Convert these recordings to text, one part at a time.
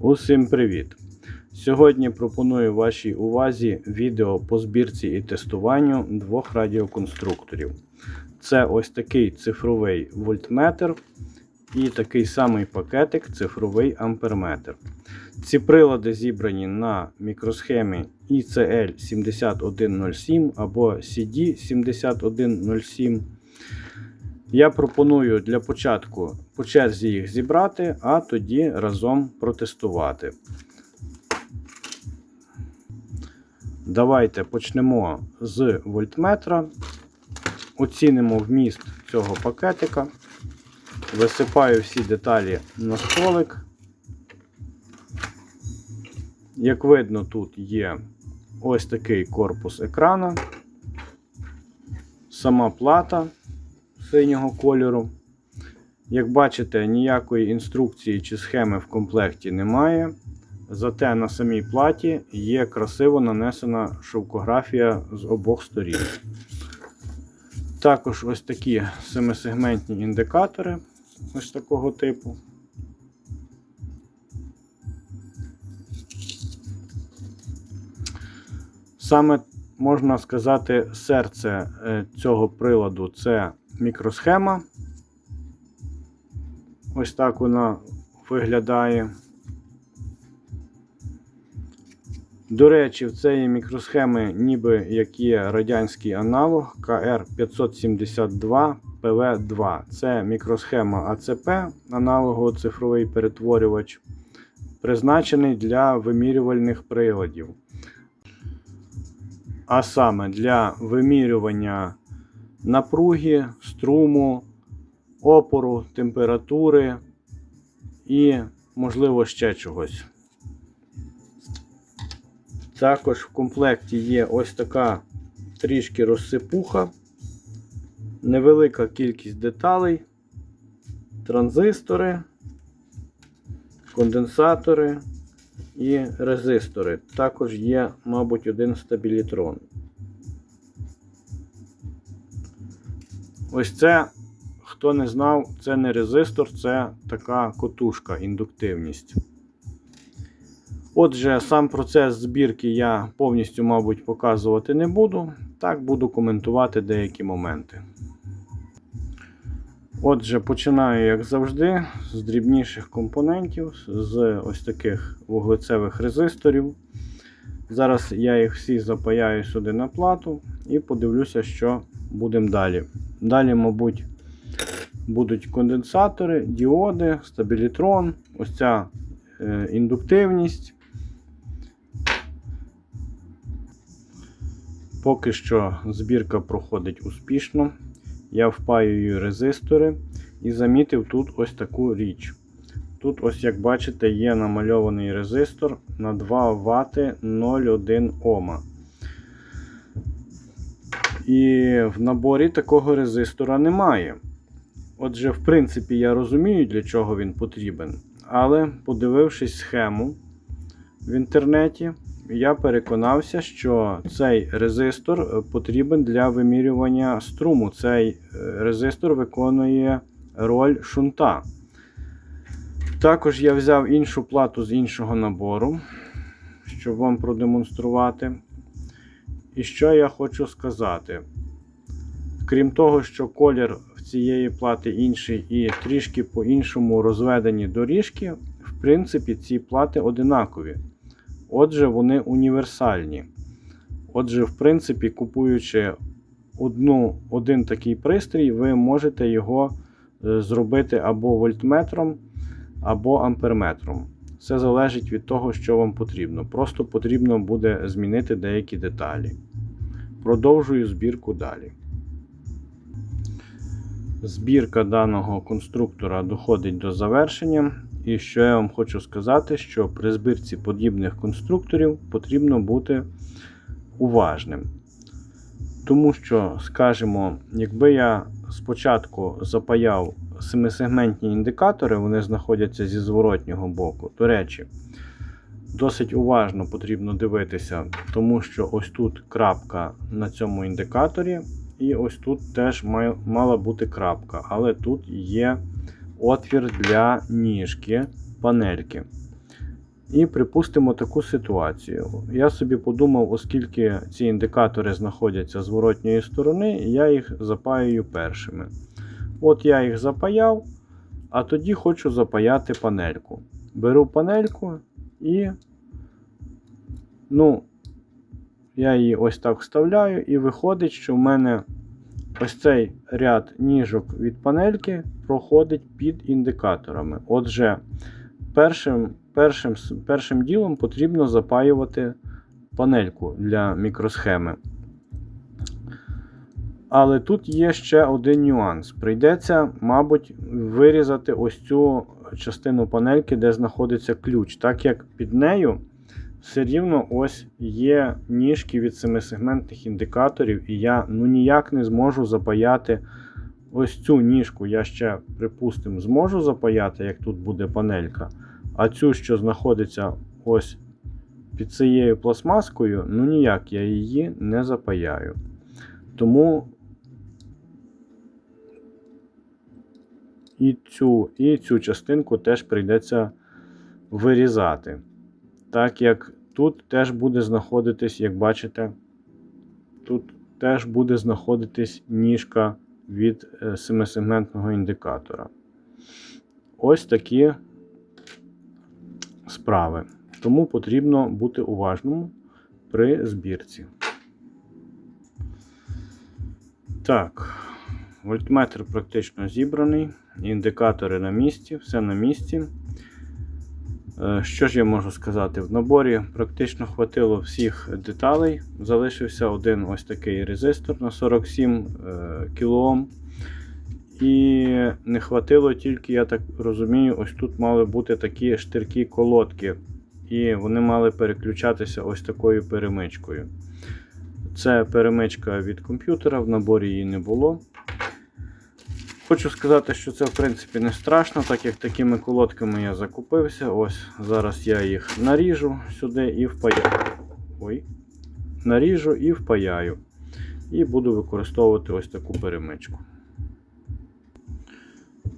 Усім привіт! Сьогодні пропоную вашій увазі відео по збірці і тестуванню двох радіоконструкторів. Це ось такий цифровий вольтметр і такий самий пакетик цифровий амперметр. Ці прилади зібрані на мікросхемі ICL 7107 або CD 7107. Я пропоную для початку по черзі їх зібрати, а тоді разом протестувати. Давайте почнемо з вольтметра. Оцінимо вміст цього пакетика. Висипаю всі деталі на столик. Як видно, тут є ось такий корпус екрана, сама плата синього кольору. Як бачите, ніякої інструкції чи схеми в комплекті немає. Зате на самій платі є красиво нанесена шовкографія з обох сторін. Також ось такі семисегментні індикатори ось такого типу. Саме можна сказати, серце е, цього приладу це мікросхема. Ось так вона виглядає. До речі, в цієї мікросхеми, ніби як є радянський аналог КР572 ПВ2. Це мікросхема АЦП, аналогово цифровий перетворювач, призначений для вимірювальних приладів. А саме для вимірювання напруги, струму, опору, температури і, можливо, ще чогось. Також в комплекті є ось така трішки розсипуха, невелика кількість деталей, транзистори, конденсатори і резистори. Також є, мабуть, один стабілітрон. Ось це, хто не знав, це не резистор, це така котушка, індуктивність. Отже, сам процес збірки я повністю, мабуть, показувати не буду. Так, буду коментувати деякі моменти. Отже, починаю, як завжди, з дрібніших компонентів, з ось таких вуглецевих резисторів. Зараз я їх всі запаяю сюди на плату і подивлюся, що будемо далі. Далі, мабуть, будуть конденсатори, діоди, стабілітрон, ось ця е, індуктивність. Поки що збірка проходить успішно. Я впаюю резистори і замітив тут ось таку річ. Тут, ось як бачите, є намальований резистор на 2 Вт 0,1 Ома. І в наборі такого резистора немає. Отже, в принципі, я розумію, для чого він потрібен. Але, подивившись схему в інтернеті, я переконався, що цей резистор потрібен для вимірювання струму. Цей резистор виконує роль шунта. Також я взяв іншу плату з іншого набору, щоб вам продемонструвати. І що я хочу сказати? Крім того, що колір цієї плати інший і трішки по-іншому розведені доріжки, в принципі, ці плати одинакові. Отже, вони універсальні. Отже, в принципі, купуючи одну, один такий пристрій, ви можете його зробити або вольтметром, або амперметром. Все залежить від того, що вам потрібно. Просто потрібно буде змінити деякі деталі. Продовжую збірку далі. Збірка даного конструктора доходить до завершення. І що я вам хочу сказати, що при збірці подібних конструкторів потрібно бути уважним. Тому що, скажімо, якби я спочатку запаяв семисегментні індикатори, вони знаходяться зі зворотнього боку. До речі, досить уважно потрібно дивитися, тому що ось тут крапка на цьому індикаторі, і ось тут теж мала бути крапка, але тут є отвір для ніжки панельки. І припустимо таку ситуацію. Я собі подумав, оскільки ці індикатори знаходяться з зворотньої сторони, я їх запаюю першими. От я їх запаяв, а тоді хочу запаяти панельку. Беру панельку і ну, я її ось так вставляю, і виходить, що в мене ось цей ряд ніжок від панельки проходить під індикаторами. Отже, першим, першим, першим ділом потрібно запаювати панельку для мікросхеми. Але тут є ще один нюанс. Прийдеться, мабуть, вирізати ось цю частину панельки, де знаходиться ключ, так як під нею все рівно ось є ніжки від семисегментних індикаторів, і я ну ніяк не зможу запаяти ось цю ніжку. Я ще, припустимо, зможу запаяти, як тут буде панелька. А цю, що знаходиться ось під цією пластмаскою, ну ніяк я її не запаяю. Тому і цю, і цю частинку теж прийдеться вирізати. Так як тут теж буде знаходитись, як бачите, тут теж буде знаходитись ніжка від е, семисегментного індикатора. Ось такі справи. Тому потрібно бути уважним при збірці. Так, вольтметр практично зібраний, індикатори на місці, все на місці. Е, Що ж я можу сказати? В наборі практично хватило всіх деталей. Залишився один ось такий резистор на 47 кОм. І не хватило тільки, я так розумію, ось тут мали бути такі штиркі колодки. І вони мали переключатися ось такою перемичкою. Це перемичка від комп'ютера, в наборі її не було. Хочу сказати, що це в принципі не страшно, так як такими колодками я закупився. Ось зараз я їх наріжу сюди і впаяю. Ой. Наріжу і впаяю. І буду використовувати ось таку перемичку.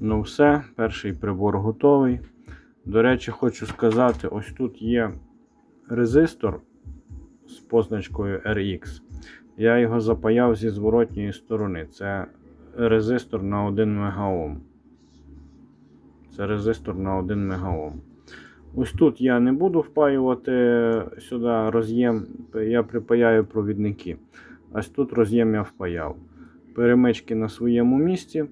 Ну все, перший прибор готовий. До речі, хочу сказати, ось тут є резистор з позначкою RX. Я його запаяв зі зворотньої сторони. Це резистор на 1 МГОм. Це резистор на 1 МГОм. Ось тут я не буду впаювати сюди роз'єм, я припаяю провідники. Ось тут роз'єм я впаяв. Перемички на своєму місці.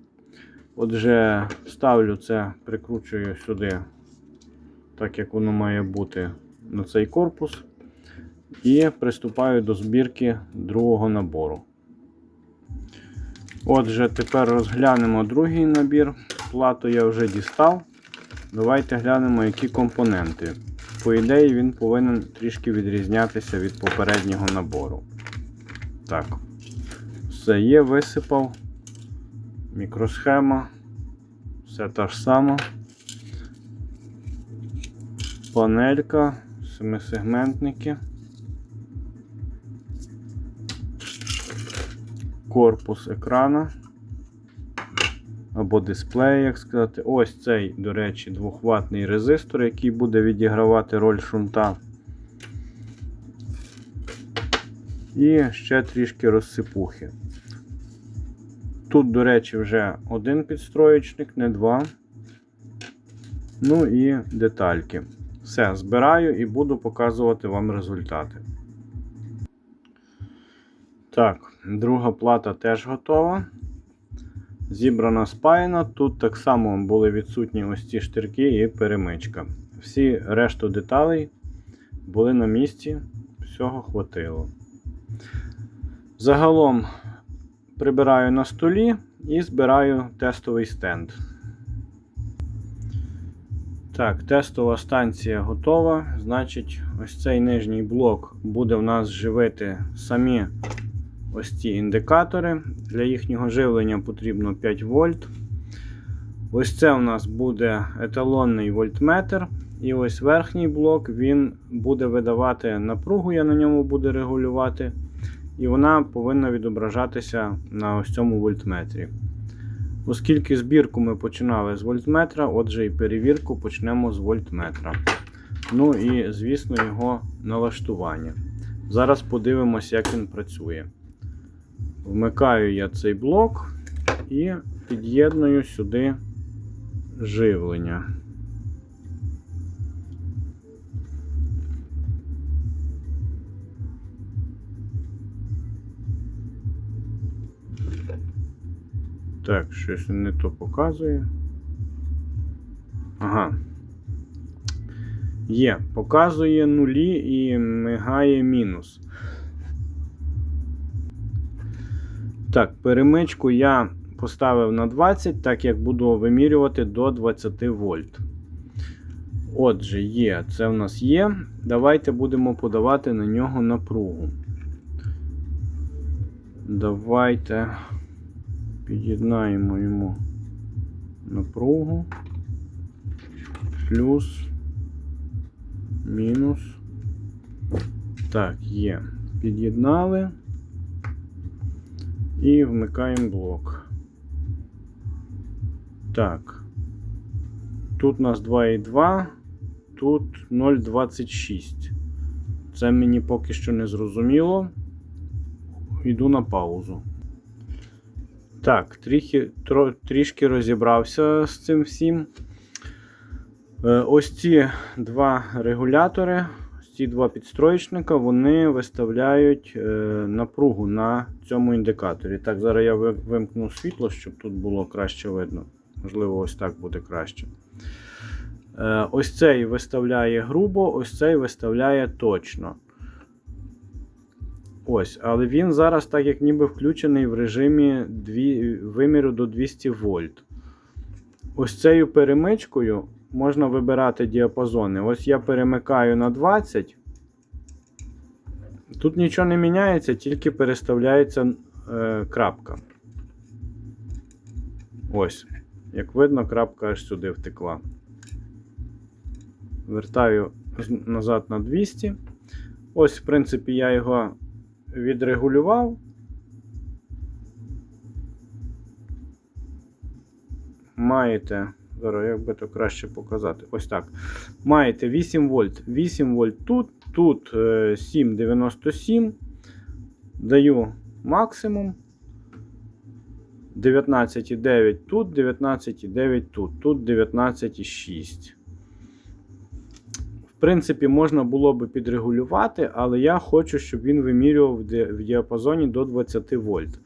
Отже, ставлю це, прикручую сюди, так як воно має бути на цей корпус. І приступаю до збірки другого набору. Отже, тепер розглянемо другий набір. Плату я вже дістав. Давайте глянемо, які компоненти. По ідеї, він повинен трішки відрізнятися від попереднього набору. Так, все є, висипав. Мікросхема. Все та ж сама. Панелька, семисегментники. Корпус екрана або дисплея, як сказати. Ось цей, до речі, 2-ваттний резистор, який буде відігравати роль шунта. І ще трішки розсипухи. Тут, до речі, вже один підстроєчник, не два. Ну і детальки. Все, збираю і буду показувати вам результати. Так, друга плата теж готова. Зібрана спаяна. Тут так само були відсутні ось ці штирки і перемичка. Всі решту деталей були на місці, всього хватило. Загалом прибираю на столі і збираю тестовий стенд. Так, тестова станція готова. Значить, ось цей нижній блок буде в нас живити самі ось ці індикатори. Для їхнього живлення потрібно 5 вольт. Ось це у нас буде еталонний вольтметр. І ось верхній блок він буде видавати напругу, я на ньому буду регулювати. І вона повинна відображатися на ось цьому вольтметрі. Оскільки збірку ми починали з вольтметра, отже і перевірку почнемо з вольтметра. Ну і, звісно, його налаштування. Зараз подивимося, як він працює. Вмикаю я цей блок і під'єдную сюди живлення. Так, щось не то показує. Ага. Є, показує нулі і мигає мінус. Так, перемичку я поставив на 20, так як буду вимірювати до 20 вольт. Отже, є, це в нас є. Давайте будемо подавати на нього напругу. Давайте під'єднаємо йому напругу. Плюс, мінус. Так, є. Під'єднали. І вмикаємо блок. Так. Тут у нас 2,2, тут 0,26. Це мені поки що не зрозуміло. Йду на паузу. Так, трішки, тро, трішки розібрався з цим всім. Е, Ось ці два регулятори, ці два підстроєчника, вони виставляють е, напругу на цьому індикаторі. Так, зараз я вимкну світло, щоб тут було краще видно. Можливо, ось так буде краще. Е, Ось цей виставляє грубо, ось цей виставляє точно. Ось, але він зараз, так як ніби включений в режимі виміру до 200 вольт. Ось цією перемичкою можна вибирати діапазони. Ось я перемикаю на 20. Тут нічого не міняється, тільки переставляється е, крапка. Ось. Як видно, крапка аж сюди втекла. Вертаю назад на 200. Ось, в принципі, я його відрегулював. Маєте. Зараз як би то краще показати. Ось так. Маєте 8 вольт. 8 вольт тут, тут е, 7,97. Даю максимум. 19,9 тут, 19,9 тут, тут 19,6. В принципі, можна було би підрегулювати, але я хочу, щоб він вимірював в діапазоні до 20 вольт.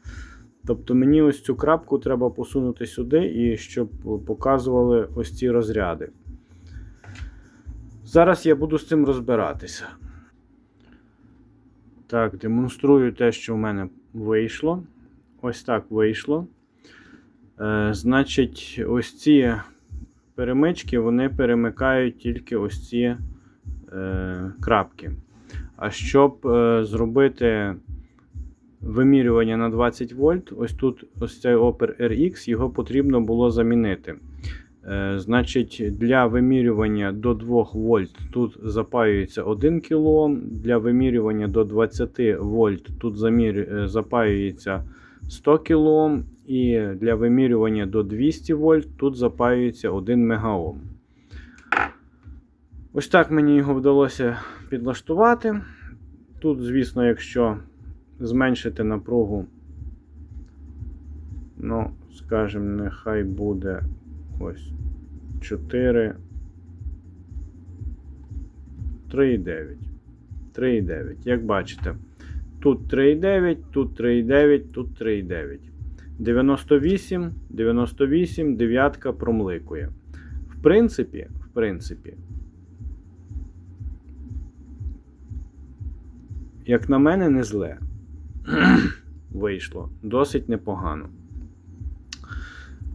Тобто мені ось цю крапку треба посунути сюди, і щоб показували ось ці розряди. Зараз я буду з цим розбиратися. Так, демонструю те, що в мене вийшло. Ось так вийшло. Е, значить, ось ці перемички вони перемикають тільки ось ці е, крапки. А щоб е, зробити вимірювання на 20 вольт, ось тут ось цей Opер RX, його потрібно було замінити. Е, значить, для вимірювання до 2 вольт тут запаюється 1 кОм, для вимірювання до 20 вольт тут замір, е, запаюється 100 кОм, і для вимірювання до 200 вольт тут запаюється 1 мегаом. Ось так мені його вдалося підлаштувати. Тут, звісно, якщо зменшити напругу, ну, скажімо, нехай буде ось 4. 3,9. 3,9. Як бачите, тут 3,9, тут 3,9, тут 3,9. 98, 98, дев'ятка промликує. В принципі, в принципі, як на мене, не зле. Вийшло. Досить непогано.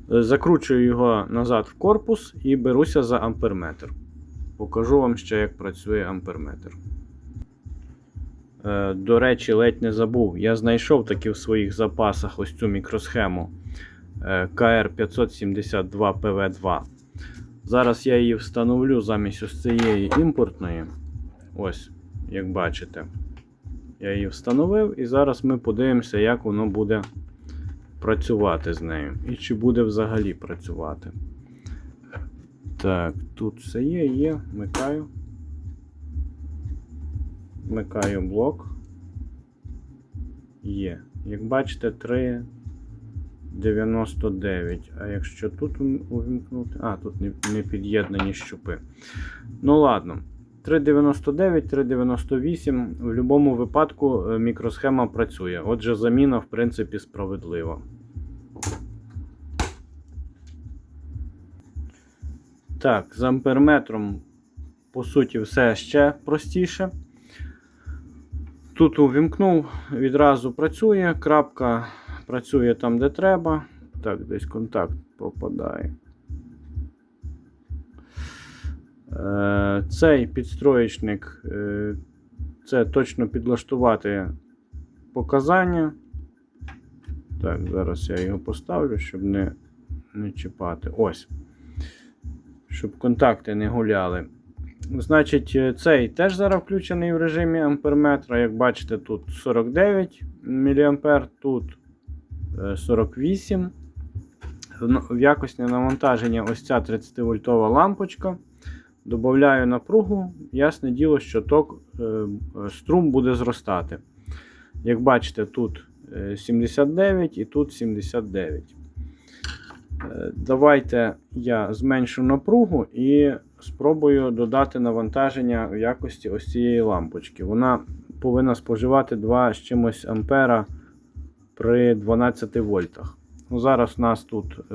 Закручую його назад в корпус і беруся за амперметр. Покажу вам ще, як працює амперметр. Е, До речі, ледь не забув. Я знайшов таки в своїх запасах ось цю мікросхему е, KR572PV2. Зараз я її встановлю замість ось цієї імпортної. Ось, як бачите. Я її встановив, і зараз ми подивимося, як воно буде працювати з нею. І чи буде взагалі працювати. Так, тут все є, є, вмикаю. Вмикаю блок. Є. Як бачите, 3,99. А якщо тут увімкнути. А, тут не, під'єднані щупи. Ну ладно. 3,99, 3,98. В будь-якому випадку е, мікросхема працює. Отже, заміна, в принципі, справедлива. Так, з амперметром, по суті, все ще простіше. Тут увімкнув, відразу працює, крапка працює там, де треба. Так, десь контакт пропадає. Цей підстроєчник е, це точно підлаштувати показання. Так, зараз я його поставлю, щоб не, не чіпати. Ось. Щоб контакти не гуляли. Значить, е, цей теж зараз включений в режимі амперметра. Як бачите, тут 49 мА, тут е, 48. В якісне навантаження ось ця 30 вольтова лампочка. Добавляю напругу, ясне діло, що ток е, е, струм буде зростати. Як бачите, тут е, 79 і тут 79. Е, Давайте я зменшу напругу і спробую додати навантаження в якості ось цієї лампочки. Вона повинна споживати 2 з чимось ампера при 12 вольтах. Ну, Зараз у нас тут е,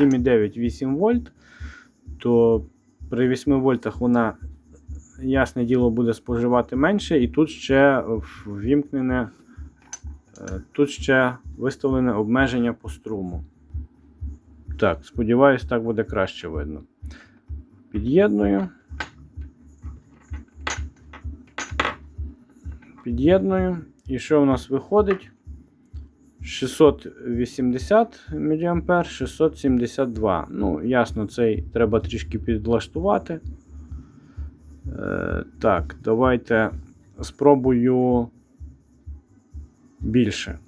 7,9-8 вольт, то при 8 вольтах вона, ясне діло, буде споживати менше, і тут ще ввімкнене, е, тут ще виставлене обмеження по струму. Так, сподіваюсь, так буде краще видно. Під'єдную. Під'єдную. І що в нас виходить? 680 мА, 672. Ну, ясно, цей треба трішки підлаштувати. Е, так, давайте спробую більше.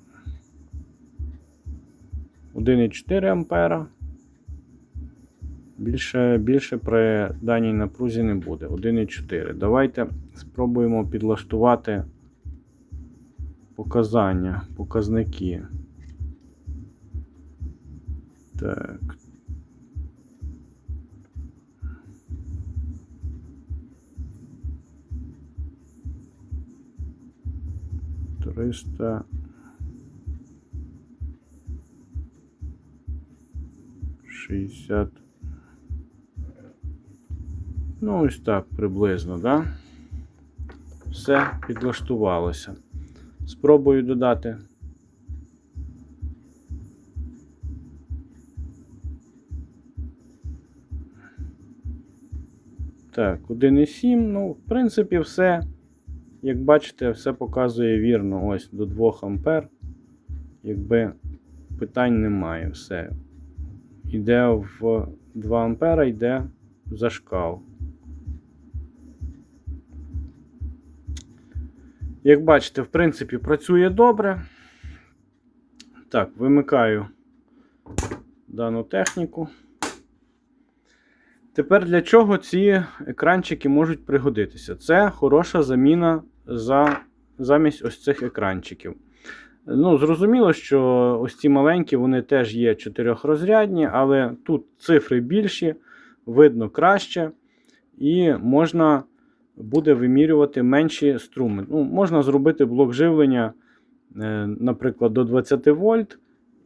1,4 ампера. Більше, більше при даній напрузі не буде. 1,4. Давайте спробуємо підлаштувати показання, показники. Так. Триста. Шістдесят. Ну, ось так приблизно, да? Все підлаштувалося. Спробую додати. Так, 1,7. Ну, в принципі, все, як бачите, все показує вірно. Ось до 2 ампер. Якби питань немає. Все. Йде в 2 ампера, йде в зашкал. Як бачите, в принципі, працює добре. Так, вимикаю дану техніку. Тепер для чого ці екранчики можуть пригодитися? Це хороша заміна за, замість ось цих екранчиків. Ну, Зрозуміло, що ось ці маленькі, вони теж є чотирьохрозрядні, але тут цифри більші, видно краще, і можна буде вимірювати менші струми. Ну, Можна зробити блок живлення, е, наприклад, до 20 вольт,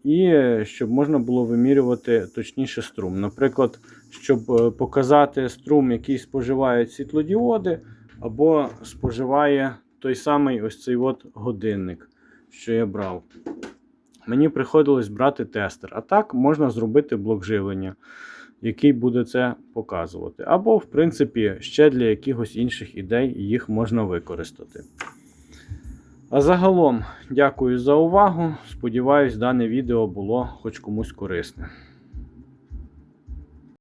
і щоб можна було вимірювати точніше струм. Наприклад, щоб е, показати струм, який споживають світлодіоди, або споживає той самий ось цей от годинник, що я брав. Мені приходилось брати тестер. А так можна зробити блок живлення, який буде це показувати. Або, в принципі, ще для якихось інших ідей їх можна використати. А загалом, дякую за увагу. Сподіваюсь, дане відео було хоч комусь корисне.